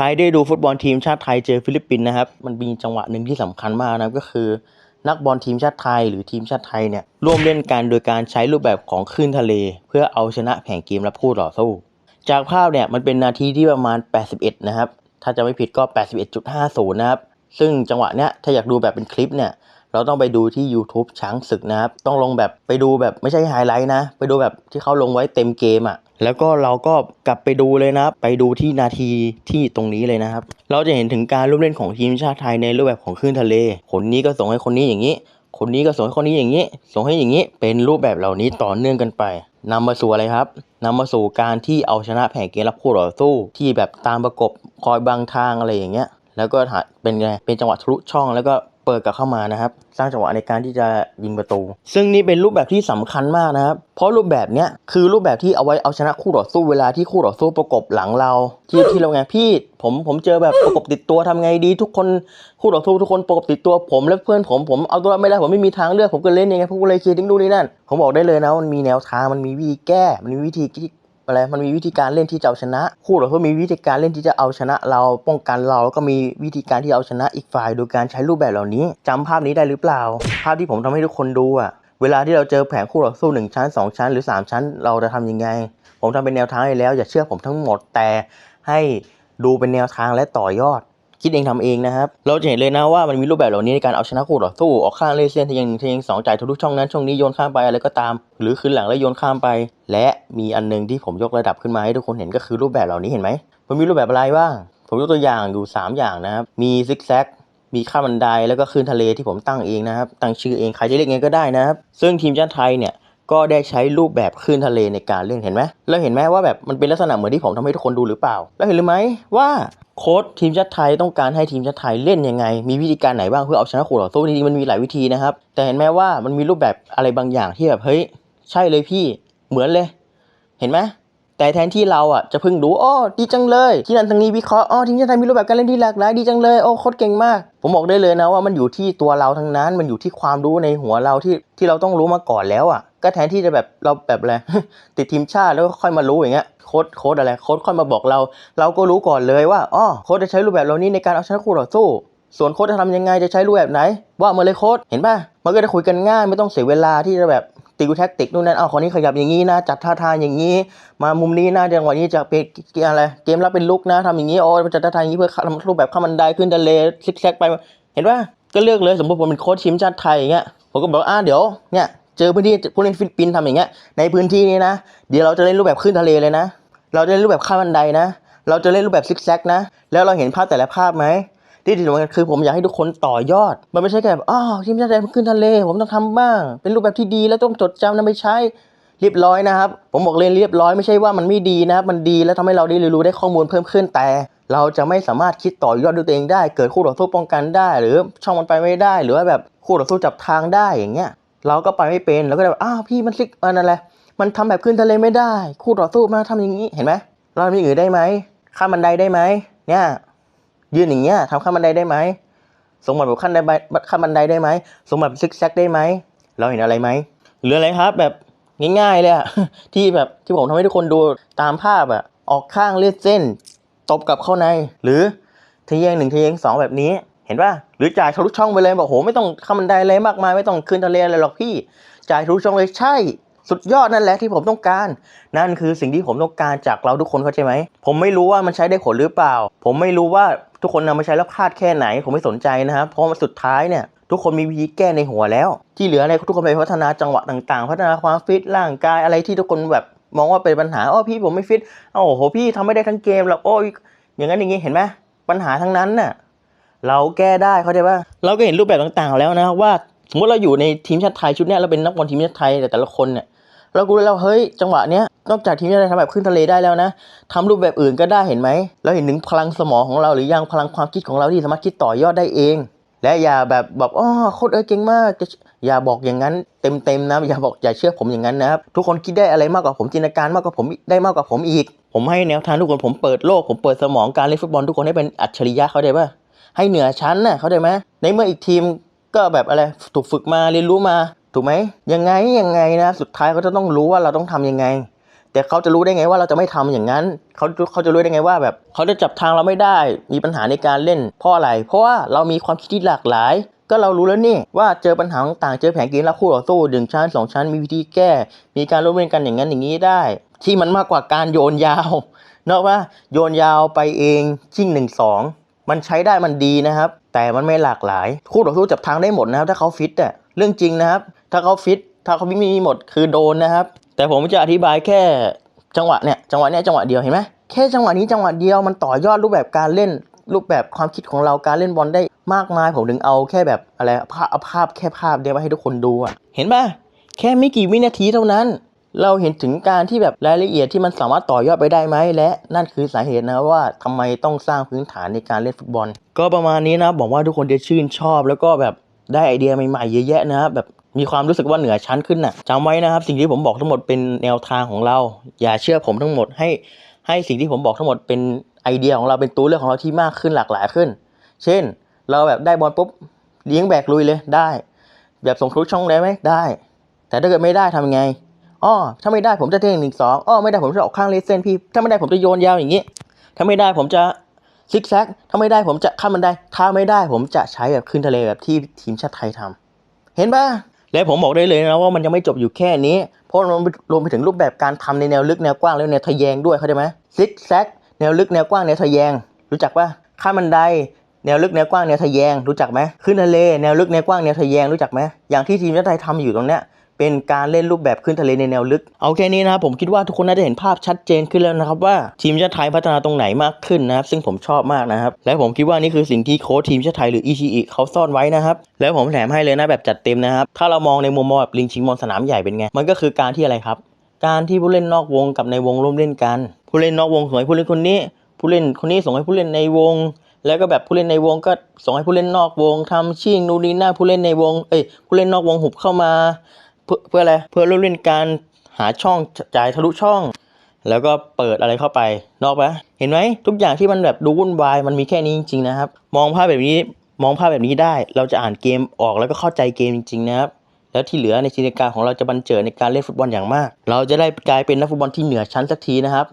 ใครได้ดูฟุตบอลทีมชาติไทยเจอฟิลิปปินส์นะครับ มันมีจังหวะหนึ่งที่สำคัญมากนะก็คือ นักบอลทีมชาติไทยหรือทีมชาติไทยเนี่ยร่วมเล่นกันโดยการใช้รูปแบบของคลื่นทะเล เพื่อเอาชนะแผงเกมและคู่ต่อสู้ จากภาพเนี่ยมันเป็นนาทีที่ประมาณ 81 นะครับ ถ้าจะไม่ผิดก็ 81.50 นะครับ ซึ่งจังหวะเนี้ยถ้าอยากดูแบบเป็นคลิปเนี่ยเราต้องไปดูที่ YouTube ช้างศึกนะครับ ต้องลงแบบไปดูแบบไม่ใช่ไฮไลท์นะ ไปดูแบบที่เขาลงไว้เต็มเกมอะ่ะ แล้วก็เราก็กลับไปดูเลยนะไปดูที่นาทีที่ตรงนี้เลยนะครับ เราจะเห็นถึงการร่วมเล่นของทีมชาติไทยในรูปแบบของคลื่นทะเล คนนี้ก็ส่งให้คนนี้อย่างนี้ คนนี้ก็ส่งให้คนนี้อย่างนี้ ส่งให้อย่างนี้ เป็นรูปแบบเหล่านี้ต่อเนื่องกันไปนำมาสู่อะไรครับนำมาสู่การที่เอาชนะแผงเกมรับคู่ต่อสู้ ที่แบบตามประกบคอยบังทางอะไรอย่างเงี้ย แล้วก็เป็นไง เป็นจังหวะทะลุช่องแล้วก็ เปิดกลับเข้ามานะครับ สร้างจังหวะในการที่จะยิงประตู ซึ่งนี่เป็นรูปแบบที่สำคัญมากนะครับ เพราะรูปแบบเนี้ยคือรูปแบบที่เอาไว้เอาชนะคู่ต่อสู้เวลาที่คู่ต่อสู้ประกบหลังเรา ที่ที่เราไงพี่ผมผมเจอแบบประกบติดตัวทำไงดี ทุกคนคู่ต่อสู้ทุกคนประกบติดตัวผมและเพื่อนผมผมเอาตัวรอดไม่ได้ผมไม่มีทางเลือกผมก็เล่นยังไงผมก็เลยคิดถึงดูนี่นั่นผมบอกได้เลยนะมันมีแนวทางมันมีวิธีแก้ มันมีวิธี อะไรมันมีวิธีการเล่นที่จะเอาชนะ คู่ต่อสู้มีวิธีการเล่นที่จะเอาชนะ เราป้องกันเราแล้วก็มีวิธีการที่เอาชนะอีกฝ่ายโดยการใช้รูปแบบเหล่านี้จำภาพนี้ได้หรือเปล่า ภาพที่ผมทำให้ทุกคนดูอะเวลาที่เราเจอแผงคู่ต่อสู้หนึ่งชั้นสองชั้น หรือสามชั้น เราจะทำยังไง ผมทำเป็นแนวทางให้แล้ว อย่าเชื่อผมทั้งหมดแต่ให้ดูเป็นแนวทางและต่อยอด คิดเองทำเองนะครับ เราจะเห็นเลยนะว่ามันมีรูปแบบเหล่านี้ในการเอาชนะคู่ต่อสู้ออกข้างเลเส้นทะยังทะยังสองจ่ายทุกช่องนั้นช่องนี้โยนข้ามไปอะไรก็ตาม หรือคืนหลังแล้วโยนข้ามไป และมีอันหนึงที่ผมยกระดับขึ้นมาให้ทุกคนเห็นก็คือรูปแบบเหล่านี้เห็นไหมมันมีรูปแบบอะไรบ้างผมยกตัวอย่างอยู่ 3 อย่างนะครับมีซิกแซกมีข้ามบันไดแล้วก็คลื่นทะเลที่ผมตั้งเองนะครับตั้งชื่อเองใครจะเรียกไงก็ได้นะครับซึ่งทีมชาติไทยเนี่ย ก็ได้ใช้รูปแบบคลื่นทะเลในการเล่นเห็นไหมแล้วเห็นไหมว่าแบบมันเป็นลักษณะเหมือนที่ผมทำให้ทุกคนดูหรือเปล่า แล้วเห็นหรือไหมว่าโค้ชทีมชาติไทยต้องการให้ทีมชาติไทยเล่นยังไง มีวิธีการไหนบ้างเพื่อเอาชนะคู่ต่อสู้จริงๆมันมีหลายวิธีนะครับ แต่เห็นไหมว่ามันมีรูปแบบอะไรบางอย่างที่แบบเฮ้ยใช่เลยพี่เหมือนเลย เห็นไหมแต่แทนที่เราอะจะพิ่งดูอ้อดีจังเลย ที่นั่นทางนี้วิเคราะห์อ๋อทีมชาติไทยมีรูปแบบการเล่นที่หลากหลายดีจังเลยโอ้โคตรเก่งมาก ผมบอกได้เลยนะว่ามันอยู่ที่ตัวเราทั้งนั้น มันอยู่ที่ความรู้ในหัวเราที่ที่เราต้องรู้มาก่อนแล้วอะ ก็แทนที่จะแบบเราแบบอะไรติดทีมชาติแล้วก็ค่อยมารู้อย่างเงี้ยโค้ดโค้ดอะไรโค้ดค่อยมาบอกเรา เราก็รู้ก่อนเลยว่าอ๋อโค้ดจะใช้รูปแบบเหล่านี้ในการเอาชนะคู่ต่อสู้ส่วนโค้ดจะทำยังไงจะใช้รูปแบบไหน ว่ามาเลยโค้ดเห็นป่ะมันก็จะคุยกันง่ายไม่ต้องเสียเวลาที่จะแบบติวแท็กติกนู่นนั่นอ้าวคนนี้ขยับอย่างนี้นะ จัดท่าทางอย่างนี้ มามุมนี้นะจังหวะนี้จะเป็นเกมอะไรเกมรับเป็นลุกนะทำอย่างนี้โอ้จัดท่าทางอย่างนี้เพื่อทำรูปแบบข้ามันไดขึ้นทะเลซิกแซกไป เห็นป่ะก็เลือกเลยสมมติผมเป็นโค้ชทีมชาติไทยอย่างเงี้ยผมก็บอกอ่าเดี๋ยวเนี่ย เจอพื้นที่ผู้เล่นฟิลิปปินส์ทำอย่างเงี้ย ในพื้นที่นี้นะ เดี๋ยวเราจะเล่นรูปแบบขึ้นทะเลเลยนะ เราจะเล่นรูปแบบข้ามบันไดนะ เราจะเล่นรูปแบบซิกแซกนะ แล้วเราเห็นภาพแต่ละภาพไหมที่ที่สำคัญคือผมอยากให้ทุกคนต่อยอด มันไม่ใช่แค่แบบอ้าวทีมชาติไทยขึ้นทะเล ผมต้องทำบ้าง เป็นรูปแบบที่ดีแล้วต้องจดจำนำไปใช้เรียบร้อยนะครับ ผมบอกเลยเรียบร้อยไม่ใช่ว่ามันไม่ดีนะครับ มันดีแล้วทำให้เราได้เรียนรู้ได้ข้อมูลเพิ่มขึ้นแต่ เราจะไม่สามารถคิดต่อยอดด้วยตัวเองได้ เกิดคู่ต่อสู้ป้องกันได้ หรือช่องมันไปไม่ได้ หรือว่าแบบคู่ต่อสู้จับทางได้อย่างเงี้ย เราก็ไปไม่เป็นเราก็แบบอ้าวพี่มันซิกมันอะไรมันทำแบบขึ้นทะเลไม่ได้ คู่ต่อสู้มาทำอย่างนี้เห็นไหมเราทำอย่างอื่นได้ไหมข้ามบันไดได้ไหมเนี่ยยืนอย่างเงี้ยทำข้ามบันไดได้ไหมสมบัติแบบขั้นได้ข้ามบันไดได้ไหมสมบัติซิกแซกได้ไหมเราเห็นอะไรไหมหรืออะไรครับแบบง่ายๆเลยอะที่แบบที่ผมทำให้ทุกคนดูตามภาพอะออกข้างเลือดเส้น ตบกับเข้าใน หรือทะเยงหนึ่งทะเยงสองแบบนี้ เห็นป่ะ หรือจ่ายทะลุช่องไปเลยบอกโหไม่ต้องข้ามบันไดอะไรมากมายไม่ต้องขึ้นทะเลอะไรหรอกพี่ จ่ายทะลุช่องเลยใช่ สุดยอดนั่นแหละที่ผมต้องการ นั่นคือสิ่งที่ผมต้องการจากเราทุกคนเข้าใจไหมผมไม่รู้ว่ามันใช้ได้ผลหรือเปล่า ผมไม่รู้ว่าทุกคนนำมาใช้แล้วพลาดแค่ไหน ผมไม่สนใจนะครับเพราะว่าสุดท้ายเนี่ยทุกคนมีวิธีแก้ในหัวแล้ว ที่เหลืออะไรทุกคนไปพัฒนาจังหวะต่างๆ พัฒนาความฟิตร่างกายอะไรที่ทุกคนแบบมองว่าเป็นปัญหาอ๋อพี่ผมไม่ฟิตโอ้โหพี่ทำไม่ได้ทั้งเกมหรอกโอ้ยอย่างนั้นอย่างนี้เห็นไหมปัญหาทั้งนั้นน่ะ เราแก้ได้เข้าใจป่ะเราก็เห็นรูปแบบต่างๆ แล้วนะว่าสมมติเราอยู่ในทีมชาติไทยชุดเนี้ยเราเป็นนักบอลทีมชาติไทยแต่แต่ละคนเนี่ยเรากูรู้แล้วเฮ้ยจังหวะเนี้ยนอกจากทีมชาติไทยทำแบบขึ้นทะเลได้แล้วนะทำรูปแบบอื่นก็ได้เห็นไหมเราเห็นถึงพลังสมองของเราหรือยังพลังความคิดของเราที่สามารถคิดต่อยอดได้เอง และอย่าแบบแบบอ๋อโคตรเอ้เก่งมากจะอย่าบอกอย่างนั้นเต็มๆนะอย่าบอกอย่าเชื่อผมอย่างนั้นนะครับทุกคนคิดได้อะไรมากกว่าผมจินตนาการมากกว่าผมได้มากกว่าผมอีก ผมให้แนวทางทุกคนผมเปิดโลกผมเปิดสมองการเล่นฟุตบอลทุกคนให้เป็นอัจฉริยะเขาได้ปะ ให้เหนือชั้นน่ะเขาได้ไหมในเมื่ออีกทีมก็แบบอะไรถูกฝึกมาเรียนรู้มา ถูกไหมยังไงยังไงนะสุดท้ายเขาจะต้องรู้ว่าเราต้องทำยังไง แต่เขาจะรู้ได้ไงว่าเราจะไม่ทำอย่างนั้นเขาเขาจะรู้ได้ไงว่าแบบเขาจะจับทางเราไม่ได้มีปัญหาในการเล่นเพราะอะไร เพราะว่าเรามีความคิดที่หลากหลายก็เรารู้แล้วนี่ว่าเจอปัญหาต่างเจอแผนเกมรับคู่ต่อสู้หนึ่งชั้นสองชั้นมีวิธีแก้ มีการร่วมเล่นกันอย่างนั้นอย่างนี้ได้ ที่มันมากกว่าการโยนยาว เนอะว่าโยนยาวไปเองชิ่งหนึ่งสอง มันใช้ได้มันดีนะครับ แต่มันไม่หลากหลาย คู่ต่อสู้จับทางได้หมดนะครับ ถ้าเขาฟิตอะเรื่องจริงนะครับ ถ้าเขาฟิต ถ้าเขาไม่มีหมดคือโดนนะครับ แต่ผมจะอธิบายแค่จังหวะเนี่ยจังหวะเนี้ยจังหวะเดียวเห็นไหมแค่จังหวะนี้จังหวะเดียวมันต่อยอดรูปแบบการเล่นรูปแบบความคิดของเราการเล่นบอลได้มากมาย ผมถึงเอาแค่แบบอะไรภาพภาพแค่ภาพเดียวมาให้ทุกคนดูอะเห็นป่ะแค่ไม่กี่วินาทีเท่านั้น เราเห็นถึงการที่แบบรายละเอียดที่มันสามารถต่อยอดไปได้ไหมและนั่นคือสาเหตุนะว่าทำไมต้องสร้างพื้นฐานในการเล่นฟุตบอล ก็ประมาณนี้นะบอกว่าทุกคนจะชื่นชอบ แล้วก็แบบได้ไอเดียใหม่ๆเยอะแยะนะครับแบบมีความรู้สึกว่าเหนือชั้นขึ้นน่ะจำไว้นะครับ สิ่งที่ผมบอกทั้งหมดเป็นแนวทางของเรา อย่าเชื่อผมทั้งหมดให้ ให้สิ่งที่ผมบอกทั้งหมดเป็นไอเดียของเราเป็นตัวเลือกของเราที่มากขึ้นหลากหลายขึ้น เช่น เราแบบได้บอลปุ๊บเลี้ยงแบกลุยเลยได้ แบบส่งทะลุช่องได้ไหมได้ แต่ถ้าเกิดไม่ได้ทำยังไง อ้อถ้าไม่ได้ผมจะเท่งหนึ่งสองอ้อไม่ได้ผมจะออกข้างเลเส้นพี่ ถ้าไม่ได้ผมจะโยนยาวอย่างนี้ ถ้าไม่ได้ผมจะซิกแซก ถ้าไม่ได้ผมจะข้ามบันได ถ้าไม่ได้ผมจะใช้แบบขึ้นทะเลแบบที่ทีมชาติไทยทำเห็นปะและผมบอกได้เลยนะว่ามันยังไม่จบอยู่แค่นี้ เพราะมันรวมไปถึงรูปแบบการทำในแนวลึกแนวกว้างแล้วแนวทะแยงด้วยเข้าใจไหมซิกแซกแนวลึกแนวกว้างแนวทะแยง รู้จักปะข้ามบันไดแนวลึกแนวกว้างแนวทะแยงรู้จักไหมขึ้นทะเลแนวลึกแนวกว้างแนวทะแยงรู้จักไหมอย่างที่ทีมชาติไทยทำอยู่ตรงเนี้ย เป็นการเล่นรูปแบบขึ้นทะเลในแนวลึก เอาแค่นี้นะครับผมคิดว่าทุกคนน่าจะเห็นภาพชัดเจนขึ้นแล้วนะครับว่าทีมชาติไทยพัฒนาตรงไหนมากขึ้นนะครับซึ่งผมชอบมากนะครับและผมคิดว่านี่คือสิ่งที่โค้ชทีมชาติไทยหรืออิชิอิเขาซ่อนไว้นะครับแล้วผมแถมให้เลยนะแบบจัดเต็มนะครับถ้าเรามองในมุมมองแบบลิงชิงบอลสนามใหญ่เป็นไงมันก็คือการที่อะไรครับ การที่ผู้เล่นนอกวงกับในวงร่วมเล่นกัน ผู้เล่นนอกวงส่งให้ผู้เล่นคนนี้ ผู้เล่นคนนี้ส่งให้ผู้เล่นในวง แล้วก็แบบผู้เล่นในวงก็ส่งให้ผู้เล่นนอกวงทำชิ่งนูนีหน้าผู้เล่นในวงเอ้ยผู้เล่นนอกวงหุบเข้ามา เพื่อเพื่ออะไรเพื่อร่วมเล่นการหาช่องจ่ายทะลุช่อง แล้วก็เปิดอะไรเข้าไปนอกปะเห็นไหมทุกอย่างที่มันแบบดูวุ่นวายมันมีแค่นี้จริงๆนะครับ มองภาพแบบนี้มองภาพแบบนี้ได้ เราจะอ่านเกมออกแล้วก็เข้าใจเกมจริงๆนะครับแล้วที่เหลือในจินตนาการของเราจะบันเจิดในการเล่นฟุตบอลอย่างมาก เราจะได้กลายเป็นนักฟุตบอลที่เหนือชั้นสักทีนะครับ